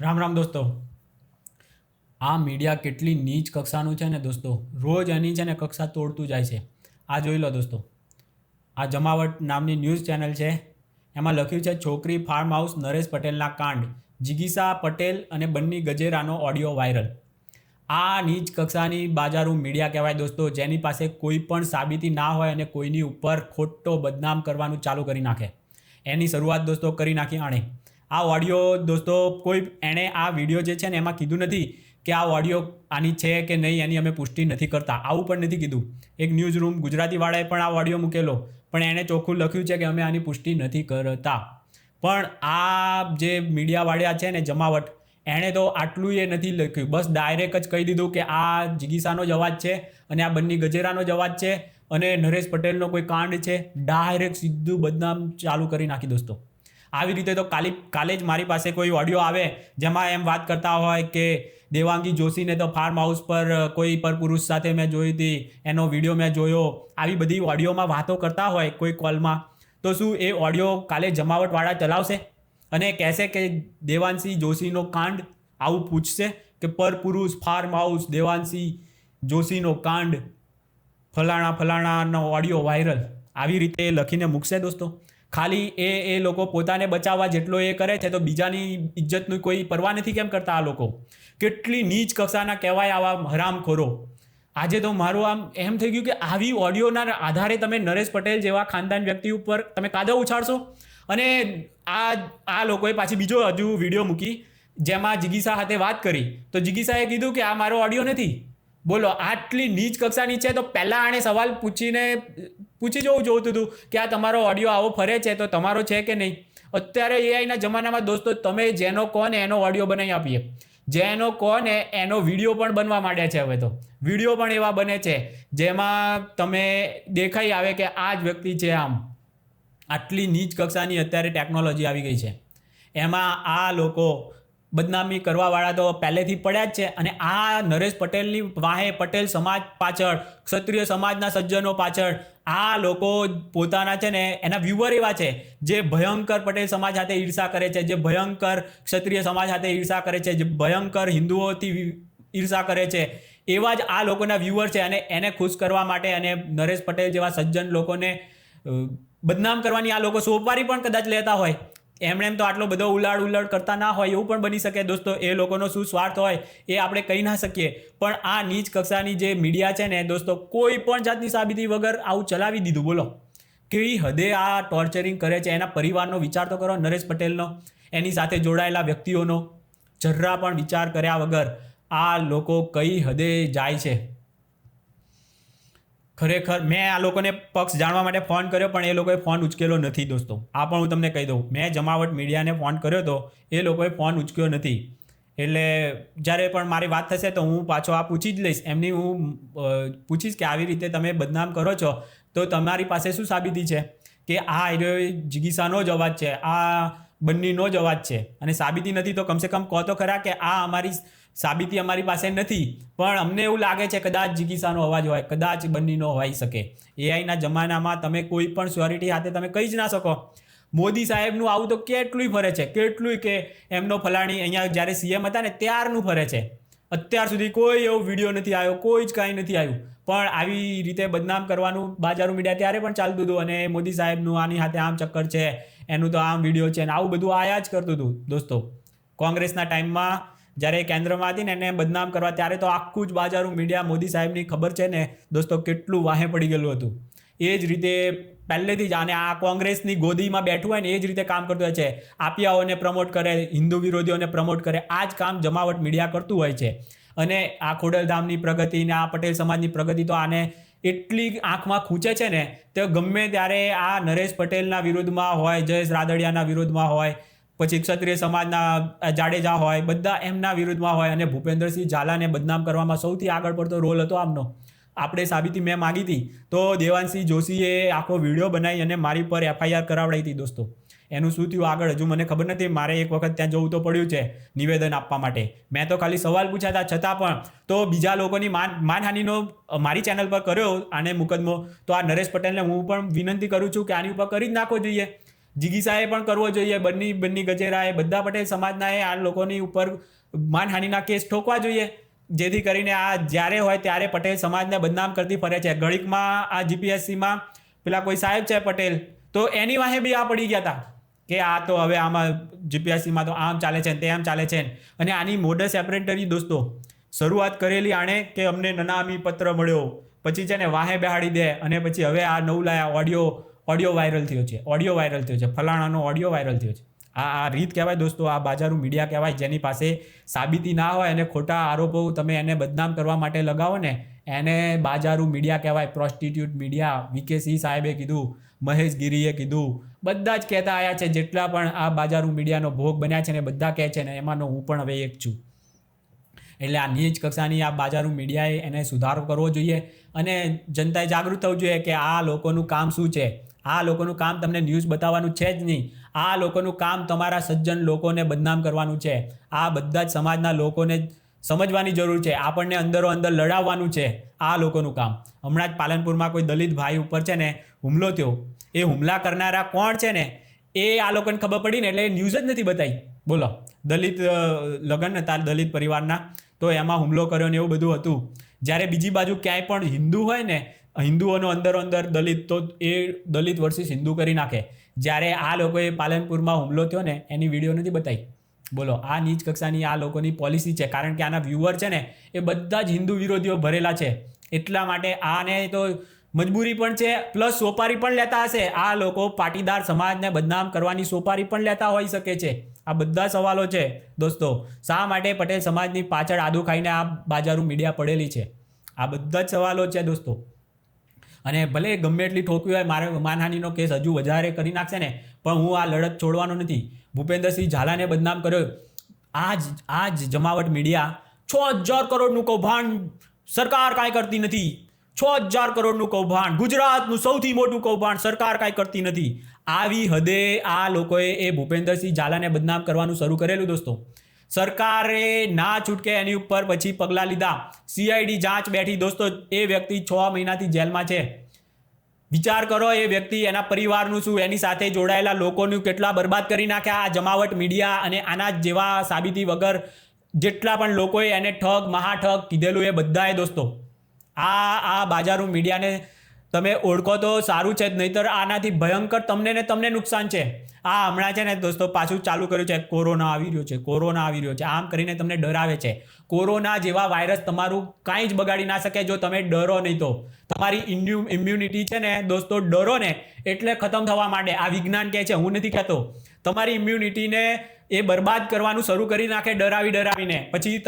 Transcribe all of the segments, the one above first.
રામ રામ દોસ્તો. આ મીડિયા કેટલી નીચ કક્ષાનું છે ને દોસ્તો? રોજ એની છે ને કક્ષા તોડતું જાય છે. આ જોઈ લો દોસ્તો. આ જમાવટ નામની ન્યૂઝ ચેનલ છે. એમાં લખ્યું છે, છોકરી ફાર્મ હાઉસ નરેશ પટેલના કાંડ. જિગીસા પટેલ અને બન્ની ગજેરાનો ઓડિયો વાયરલ આ નીચ કક્ષાની બાજારું મીડિયા કહેવાય દોસ્તો, જેની પાસે કોઈ પણ સાબિતી ના હોય અને કોઈની ઉપર ખોટો બદનામ કરવાનું ચાલુ કરી નાખે. એની શરૂઆત દોસ્તો કરી નાખી આણે. આ ઓડિયો દોસ્તો, કોઈ એણે આ વીડિયો જે છે ને એમાં કીધું નથી કે આ ઓડિયો આની છે કે નહીં, એની અમે પુષ્ટિ નથી કરતા. આવું પણ નથી કીધું. એક ન્યૂઝ રૂમ ગુજરાતીવાળાએ પણ આ ઓડિયો મૂકેલો. પણ એણે ચોખ્ખું લખ્યું છે કે અમે આની પુષ્ટિ નથી કરતા. પણ આ જે મીડિયાવાળા છે ને જમાવટ, એણે તો આટલું એ નથી લખ્યું. બસ ડાયરેક્ટ જ કહી દીધું કે આ જિગીસાનો જ અવાજ છે અને આ બંને ગજેરાનો જ અવાજ છે અને નરેશ પટેલનો કોઈ કાંડ છે. ડાયરેક્ટ સીધું બદનામ ચાલુ કરી નાખી દોસ્તો. આવી રીતે તો કાલે કાલે જ મારી પાસે કોઈ ઓડિયો આવે, જેમાં એમ વાત કરતા હોય કે દેવાંગી જોશીને તો ફાર્મ હાઉસ પર કોઈ પરપુરુષ સાથે મેં જોઈ હતી, એનો વીડિયો મેં જોયો. આવી બધી ઓડિયોમાં વાતો કરતા હોય કોઈ કોલમાં તો શું એ ઓડિયો કાલે જમાવટવાળા ચલાવશે? અને કહેશે કે દેવાંશી જોશીનો કાંડ આવું પૂછશે કે પરપુરુષ ફાર્મ હાઉસ દેવાંશી જોશીનો કાંડ ફલાણા ફલાણાનો ઓડિયો વાયરલ આવી રીતે લખીને મૂકશે દોસ્તો. ખાલી એ એ લોકો પોતાને બચાવવા જેટલો એ કરે છે, તો બીજાની ઇજ્જતનું કોઈ પરવા નથી કેમ કરતા આ લોકો? કેટલી નીચ કક્ષાના કહેવાય આવા હરામખોરો. આજે તો મારું આમ એમ થઈ ગયું કે આવી ઓડિયોના આધારે તમે નરેશ પટેલ જેવા ખાનદાન વ્યક્તિ ઉપર તમે કાદવ ઉછાળશો? અને આ આ લોકોએ પાછી બીજો હજુ વીડિયો મૂકી, જેમાં જિગીસા સાથે વાત કરી. તો જિગીસાએ કીધું કે આ મારો ઓડિયો નથી. બોલો, આટલી નીચ કક્ષાની છે, તો પહેલાં આણે સવાલ પૂછીને પૂછી જવું જોતું હતું કે આ તમારો ઓડિયો આવો ફરે છે તો તમારો છે કે નહીં? અત્યારે એઆઈના જમાનામાં દોસ્તો તમે જેનો કોન એનો ઓડિયો બનાવી આપીએ. જેનો કહો ને એનો વીડિયો પણ બનવા માંડ્યા છે હવે તો. વીડિયો પણ એવા બને છે જેમાં તમે દેખાઈ આવે કે આ જ વ્યક્તિ છે આમ. આટલી નીચ કક્ષાની અત્યારે ટેકનોલોજી આવી ગઈ છે. એમાં આ લોકો બદનામી કરવાવાળા તો પહેલેથી પડ્યા જ છે અને આ નરેશ પટેલની વાહે પટેલ સમાજ પાછળ, ક્ષત્રિય સમાજના સજ્જનો પાછળ, આ લોકો પોતાના છે ને એના વ્યુઅર એવા છે, જે ભયંકર પટેલ સમાજ સાથે ઈર્ષા કરે છે, જે ભયંકર ક્ષત્રિય સમાજ સાથે ઈર્ષા કરે છે, જે ભયંકર હિન્દુઓથી ઈર્ષા કરે છે, એવા જ આ લોકોના વ્યુઅર છે અને એને ખુશ કરવા માટે અને નરેશ પટેલ જેવા સજ્જન લોકોને બદનામ કરવાની આ લોકો સોપારી પણ કદાચ લેતા હોય. એમણે એમ તો આટલો બધો ઉલાડ ઉલાડ કરતા ના હોય એવું પણ બની શકે. દોસ્તો, એ લોકોનો શું સ્વાર્થ હોય એ આપણે કહી ના શકીએ. પણ આ નીચ કક્ષાની જે મીડિયા છે ને, દોસ્તો, કોઈ પણ જાતની સાબિતી વગર આવું ચલાવી દીધું. બોલો. કેવી હદે આ ટોર્ચરિંગ કરે છે? એના પરિવારનો વિચાર તો કરો, નરેશ પટેલનો, એની સાથે જોડાયેલા વ્યક્તિઓનો. જરા પણ વિચાર કર્યા વગર આ લોકો કઈ હદે જાય છે? ખરેખર મેં આ લોકોને પક્ષ જાણવા માટે ફોન કર્યો, પણ એ લોકોએ ફોન ઉચકેલો નથી દોસ્તો. આ પણ હું તમને કહી દઉં. મેં જમાવટ મીડિયાને ફોન કર્યો હતો એ લોકોએ ફોન ઉચક્યો નથી. એટલે જ્યારે પણ મારી વાત થશે તો હું પાછો આ પૂછી જ લઈશ. એમની હું પૂછીશ કે આવી રીતે તમે બદનામ કરો છો. તો તમારી પાસે શું સાબિતી છે? કે આ જિગીસાનો જ અવાજ છે. આ બંનેનો જ અવાજ છે. અને સાબિતી નથી તો કમસે કમ કહો તો ખરા કે આ અમારી સાબિતી અમારી પાસે નથી. પણ અમને એવું લાગે છે કદાચ જિગીસાનો અવાજ હોય, કદાચ બંનેનો હોઈ શકે. એઆઈના જમાનામાં તમે કોઈ પણ શ્યોરિટી હાથે તમે કહી જ ના શકો. મોદી સાહેબનું આવું તો કેટલુંય ફરે છે, કેટલુંય કે એમનો ફલાણી અહીંયા જ્યારે સીએમ હતા ને ત્યારનું ફરે છે. અત્યાર સુધી કોઈ એવો વીડિયો નથી આવ્યો, કોઈ જ કાંઈ નથી આવ્યું. પણ આવી રીતે બદનામ કરવાનું બાજારું મીડિયા ત્યારે પણ ચાલતું હતું અને મોદી સાહેબનું આની હાથે આમ ચક્કર છે, એનું તો આમ વીડિયો છે અને આવું બધું આયા જ કરતું હતું. દોસ્તો, કોંગ્રેસના ટાઈમમાં જ્યારે કેન્દ્રમાં હતી ને એને બદનામ કરવા ત્યારે તો આખું જ બાજારું મીડિયા મોદી સાહેબની ખબર છે ને, દોસ્તો કેટલું વાહે પડી ગયેલું હતું. એ જ રીતે પહેલેથી જ અને આ કોંગ્રેસની ગોદીમાં બેઠું હોય ને, એ જ રીતે કામ કરતું હોય છે. આપિયાઓને પ્રમોટ કરે, હિન્દુ વિરોધીઓને પ્રમોટ કરે, આ જ કામ જમાવટ મીડિયા કરતું હોય છે. અને આ ખોડલધામની પ્રગતિ ને, આ પટેલ સમાજની પ્રગતિ તો આને એટલી આંખમાં ખૂંચે છે ને, તો ગમે ત્યારે આ નરેશ પટેલના વિરોધમાં હોય, જયેશ રાદડિયાના વિરોધમાં હોય પછી ક્ષત્રિય સમાજના જાડેજા હોય, બધા એમના વિરુદ્ધમાં હોય અને ભૂપેન્દ્રસિંહ ઝાલાને બદનામ કરવામાં સૌથી આગળ પડતો રોલ હતો આમનો. આપણે સાબિતી મેં માગી હતી, તો દેવાનસિંહ જોશીએ આખો વીડિયો બનાવી અને મારી પર એફઆઈઆર કરાવડાવી હતી દોસ્તો. એનું શું થયું આગળ હજુ મને ખબર નથી, મારે એક વખત ત્યાં જવું તો પડ્યું છે નિવેદન આપવા માટે. મેં તો ખાલી સવાલ પૂછ્યા હતા, છતાં પણ તો બીજા લોકોની માન, માનહાનિનો મારી ચેનલ પર કર્યો આને મુકદમો તો આ નરેશ પટેલને હું પણ વિનંતી કરું છું કે આની ઉપર કરી જ નાખવો જોઈએ. જિગીસાએ પણ કરવો જોઈએ બન્ની બન્ની ગજેરાએ, બધા પટેલ સમાજનાએ આ લોકોની ઉપર માનહાનિના કેસ ઠોકવા જોઈએ જેથી કરીને આ જ્યારે હોય ત્યારે પટેલ સમાજને બદનામ કરતી ફરે છે ઘડીકમાં આ જીપીએસસીમાં પેલા કોઈ સાહેબ છે પટેલ, તો એની વાહે બી આ પડી ગયા હતા કે આ તો હવે આમાં જીપીએસસીમાં તો આમ ચાલે છે ને આમ ચાલે છે ને. અને આની મોડસ એપરેન્ટરી દોસ્તો, શરૂઆત કરેલી આણે કે અમને નનામી પત્ર મળ્યો, પછી છે ને વાહે બેહાડી દે, અને પછી હવે આ નવું લાયા ઓડિયો ઓડિયો વાયરલ થયો છે ઓડિયો વાયરલ થયો છે, ફલાણાનો ઓડિયો વાયરલ થયો છે. આ આ રીત કહેવાય દોસ્તો, આ બાજારું મીડિયા કહેવાય, જેની પાસે સાબિતી ના હોય અને ખોટા આરોપો તમે એને બદનામ કરવા માટે લગાવો ને, એને બાજારું મીડિયા કહેવાય પ્રોસ્ટિટ્યુટ મીડિયા વીકે સિંહ સાહેબે કીધું, મહેશ ગીરીએ કીધું, બધા જ કહેતા આવ્યા છે, જેટલા પણ આ બાજારું મીડિયાનો ભોગ બન્યા છે ને, બધા કહે છે ને, એમાંનો હું પણ હવે એક છું. એટલે આ નીચ કક્ષાની આ બાજારું મીડિયાએ એને સુધારો કરવો જોઈએ અને જનતાએ જાગૃત થવું જોઈએ કે આ લોકોનું કામ શું છે. આ લોકોનું કામ તમને ન્યૂઝ બતાવવાનું છે જ નહીં. આ લોકોનું કામ તમારા સજ્જન લોકોને બદનામ કરવાનું છે. આ બધા જ સમાજના લોકોને સમજવાની જરૂર છે. આપણને અંદરો અંદર લડાવવાનું છે આ લોકોનું કામ. હમણાં જ પાલનપુરમાં કોઈ દલિત ભાઈ ઉપર છે ને હુમલો થયો. એ હુમલા કરનારા કોણ છે ને? એ આ લોકોને ખબર પડી ને એટલે ન્યૂઝ જ નથી બતાવી બોલો. દલિત લગ્ન હતા દલિત પરિવારના. તો એમાં હુમલો કર્યો ને એવું બધું હતું. જ્યારે બીજી બાજુ ક્યાંય પણ હિન્દુ હોય ને, હિન્દુઓનો અંદરો અંદર દલિત, તો એ દલિત વર્સિસ હિન્દુ કરી નાખે. જ્યારે આ લોકોએ પાલનપુરમાં હુમલો થયો ને, એની વીડિયો નથી બતાવી બોલો, આ નીચ કક્ષાની આ લોકોની પોલિસી છે. કારણ કે આના વ્યુઅર છે ને, એ બધા જ હિન્દુ વિરોધીઓ ભરેલા છે. એટલા માટે આને તો મજબૂરી પણ છે પ્લસ સોપારી પણ લેતા હશે. આ લોકો પાટીદાર સમાજને બદનામ કરવાની સોપારી પણ લેતા હોઈ શકે છે. આ બધા સવાલો છે, દોસ્તો. શા માટે પટેલ સમાજની પાછળ આદુ ખાઈને આ બાજારું મીડિયા પડેલી છે? આ બધા જ સવાલો છે, દોસ્તો. અને ભલે ગમે એટલી ઠોકવી હોય, મારે માનહાનિનો કેસ હજુ વધારે કરી નાખશે ને, પણ હું આ લડત છોડવાનો નથી. ભૂપેન્દ્રસિંહ ઝાલાને બદનામ કર્યો. આ જ આ જ જમાવટ મીડિયા છ હજાર કરોડનું કૌભાંડ સરકાર કાંઈ કરતી નથી. છ હજાર કરોડનું કૌભાંડ. ગુજરાતનું સૌથી મોટું કૌભાંડ સરકાર કાંઈ કરતી નથી. આવી હદે આ લોકોએ એ ભૂપેન્દ્રસિંહ ઝાલાને બદનામ કરવાનું શરૂ કરેલું દોસ્તો. સરકારે ના છૂટકે એની ઉપર પછી પગલાં લીધા. સીઆઈડી જાંચ બેઠી. દોસ્તો, એ વ્યક્તિ છ મહિનાથી જેલમાં છે. વિચાર કરો, એ વ્યક્તિ એના પરિવારનું શું, એની સાથે જોડાયેલા લોકોનું કેટલા બરબાદ કરી નાખ્યા? આ જમાવટ મીડિયા અને આના જેવા સાબિતી વગર જેટલા પણ લોકોએ એને ઠગ, મહાઠગ કીધેલું એ બધાએ દોસ્તો. આ આ બાજારું મીડિયાને તમે ઓળખો તો સારું છે જ, નહીંતર આનાથી ભયંકર તમને ને તમને નુકસાન છે. આ હમણાં છે ને દોસ્તો, પાછું ચાલુ કર્યું છે, કોરોના આવી રહ્યો છે, કોરોના આવી રહ્યો છે. આમ કરીને તમને ડરાવે છે. કોરોના જેવા વાયરસ તમારું કાંઈ જ બગાડી ના શકે જો તમે ડરો નહીં તો. તમારી ઇન્યુ ઇમ્યુનિટી છે ને દોસ્તો, ડરો ને એટલે ખતમ થવા માંડે. આ વિજ્ઞાન કહે છે, હું નથી કહેતો. તમારી ઇમ્યુનિટીને એ બરબાદ કરવાનું શરૂ કરી નાખે ડરાવી ડરાવીને. પછી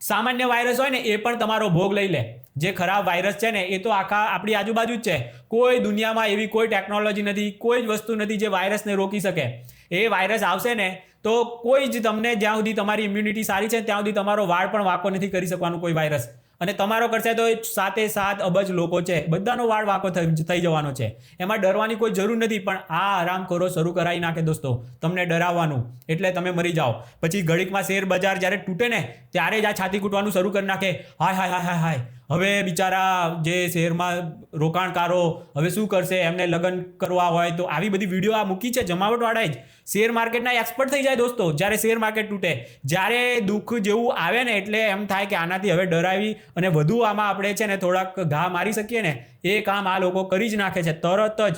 સામાન્ય વાયરસ હોય ને, એ પણ તમારો ભોગ લઈ લે. જે ખરાબ વાયરસ છે ને, એ તો આખા આપણી આજુબાજુ જ છે. કોઈ દુનિયામાં એવી કોઈ ટેકનોલોજી નથી, કોઈ જ વસ્તુ નથી જે વાયરસને રોકી શકે. એ વાયરસ આવશે ને, તો કોઈ જ તમને જ્યાં સુધી તમારી ઇમ્યુનિટી સારી છે ત્યાં સુધી તમારો વાળ પણ વાંકો નથી કરી શકવાનો કોઈ વાયરસ અને તમારો કરશે તો સાતે સાત અબજ લોકો છે. બધાનો વાળ વાંકો થઈ જવાનો છે. એમાં ડરવાની કોઈ જરૂર નથી, પણ આ આરામ કરો, શરૂ કરાવી નાખે દોસ્તો. તમને ડરાવવાનું. એટલે તમે મરી જાઓ. પછી ઘડીકમાં શેર બજાર જ્યારે તૂટે ને, ત્યારે જ આ છાતી કૂટવાનું શરૂ કરી નાખે. હાય હાય હાય હાય હાય. હવે બિચારા જે શેરમાં રોકાણકારો હવે શું કરશે? એમને લગ્ન કરવા હોય તો આવી બધી વીડિયો આ મૂકી છે જમાવટવાળાએ જ. શેર માર્કેટના એક્સપર્ટ થઈ જાય દોસ્તો, જ્યારે શેર માર્કેટ તૂટે. જ્યારે દુઃખ જેવું આવે ને એટલે એમ થાય કે આનાથી હવે ડરાવી અને વધુ આમાં આપણે છે ને થોડાક ઘા મારી શકીએ ને, એ કામ આ લોકો કરી જ નાખે છે, તરત જ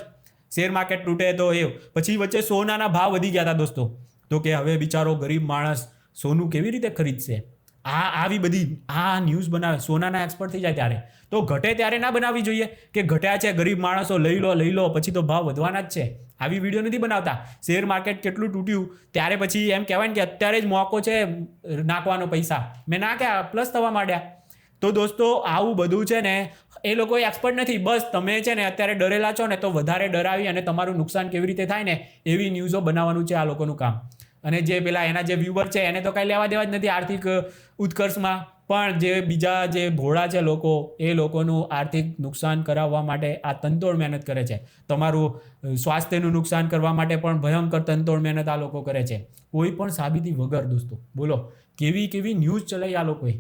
શેર માર્કેટ તૂટે તો એ પછી વચ્ચે સોનાના ભાવ વધી ગયા હતા દોસ્તો. તો કે હવે બિચારો ગરીબ માણસ સોનું કેવી રીતે ખરીદશે? આ આવી બધી આ ન્યૂઝ બનાવે, સોનાના એક્સપર્ટ થઈ જાય ત્યારે. તો ઘટે ત્યારે ના બનાવવી જોઈએ કે ઘટ્યા છે, ગરીબ માણસો લઈ લો લઈ લો, પછી તો ભાવ વધવાના જ છે. આવી વીડિયો નથી બનાવતા. શેર માર્કેટ કેટલું તૂટ્યું, ત્યારે પછી એમ કહેવાય ને કે અત્યારે જ મોકો છે નાખવાનો પૈસા. મેં નાખ્યા પ્લસ થવા માંડ્યા. તો દોસ્તો, આવું બધું છે ને, એ લોકો એક્સપર્ટ નથી. બસ તમે છે ને અત્યારે ડરેલા છો ને તો વધારે ડરાવી અને તમારું નુકસાન કેવી રીતે થાય ને, એવી ન્યૂઝો બનાવવાનું છે આ લોકોનું કામ. અને જે પેલા એના જે વ્યુવર છે, એને તો કાંઈ લેવા દેવા જ નથી આર્થિક ઉત્કર્ષમાં. પણ જે બીજા જે ભોળા છે લોકો, એ લોકોનું આર્થિક નુકસાન કરાવવા માટે આ તનતોડ મહેનત કરે છે. તમારું સ્વાસ્થ્યનું નુકસાન કરવા માટે પણ ભયંકર તનતોડ મહેનત આ લોકો કરે છે. કોઈ પણ સાબિતી વગર, દોસ્તો, બોલો, કેવી કેવી ન્યૂઝ ચલાવી આ લોકોએ?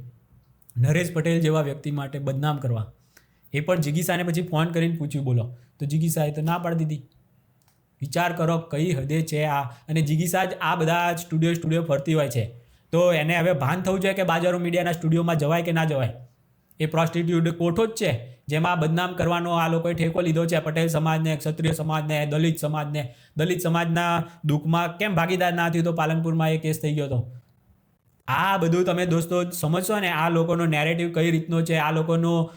નરેશ પટેલ જેવા વ્યક્તિ માટે બદનામ કરવા. એ પણ જિગીસાને પછી ફોન કરીને પૂછ્યું, બોલો. તો જિગીસાએ તો ના પાડી દીધી. વિચાર કરો કઈ હદે છે આ? અને જિગીસા જ આ બધા સ્ટુડિયો સ્ટુડિયો ફરતી હોય છે. તો એને હવે ભાન થવું જોઈએ કે બાજારો મીડિયાના સ્ટુડિયોમાં જવાય કે ના જવાય? એ પ્રોસ્ટિટ્યુટ કોઠો જ છે. જેમાં બદનામ કરવાનો આ લોકોએ ઠેકો લીધો છે. પટેલ સમાજને, ક્ષત્રિય સમાજને, દલિત સમાજને. દલિત સમાજના દુઃખમાં કેમ ભાગીદાર ના થયું તો પાલનપુરમાં એ કેસ થઈ ગયો હતો? આ બધું તમે દોસ્તો સમજશો ને, આ લોકોનો નેરેટિવ કઈ રીતનો છે, આ લોકોનો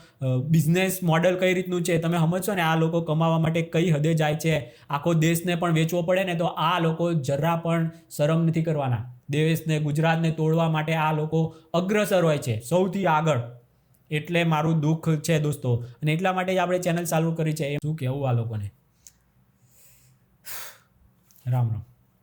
બિઝનેસ મોડલ કઈ રીતનું છે, તમે સમજશો ને, આ લોકો કમાવા માટે કઈ હદે જાય છે, આખો દેશને પણ વેચવો પડે ને, તો આ લોકો જરા પણ શરમ નથી કરવાના. દેશને, ગુજરાતને તોડવા માટે આ લોકો અગ્રસર હોય છે, સૌથી આગળ. એટલે મારું દુઃખ છે દોસ્તો. અને એટલા માટે જ આપણે ચેનલ ચાલુ કરી છે. એ શું કહેવું આ લોકોને? રામ રામ.